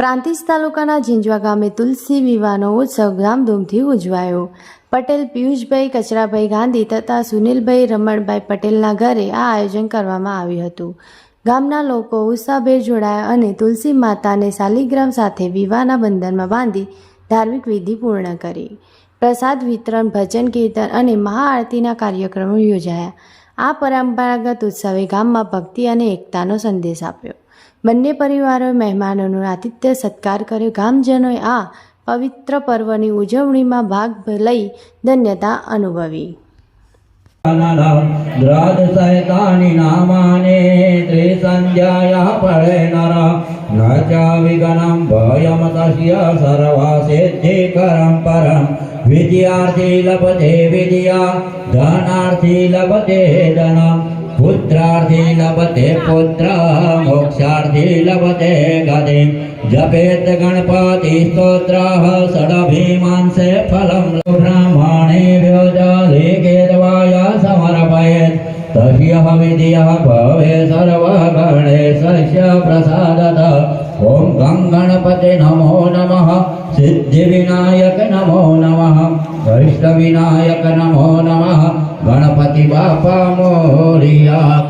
પ્રાંતિજ તાલુકાના ઝીંઝવા ગામે તુલસી વિવાહનો ઉત્સવ ધામધૂમથી ઉજવાયો. પટેલ પિયુષભાઈ, કચરાભાઈ ગાંધી તથા સુનિલભાઈ રમણભાઈ પટેલના ઘરે આ આયોજન કરવામાં આવ્યું હતું. ગામના લોકો ઉત્સાહભેર જોડાયા અને તુલસી માતાને શાલિગ્રામ સાથે વિવાહના બંધનમાં બાંધી ધાર્મિક વિધિ પૂર્ણ કરી. પ્રસાદ વિતરણ, ભજન કીર્તન અને મહાઆરતીના કાર્યક્રમો યોજાયા. આ પરંપરાગત ઉત્સવે ગામમાં ભક્તિ અને એકતાનો સંદેશ આપ્યો. બંને પરિવારોએ મહેમાનોનું આતિથ્ય સત્કાર કર્યો. ગામજનોએ આ પવિત્ર પર્વની ઉજવણીમાં ભાગ લઈ ધન્યતા અનુભવી. નામાને ન ચ ભયમ તસ્ય સર્વા સિદ્ધિ પરમ. विद्यार्थी लभते विद्या, धनार्थी लभते धन, पुत्रार्थी लभते पुत्र, मोक्षार्थी लभते गति जपेत गणपति स्त्रोत्र सड़ सडभिमान से फल ब्राह्मणे व्योजाले केतवाय समर्पयेत्। तस्य विद्यः भवे सर्वगणेशस्य प्रसादत। ॐ गङ्गणपति नमो नमः। सिद्धिविनाय કૃષ્ણ વિનાયક નમો નમઃ. ગણપતિ બાપા મોરિયા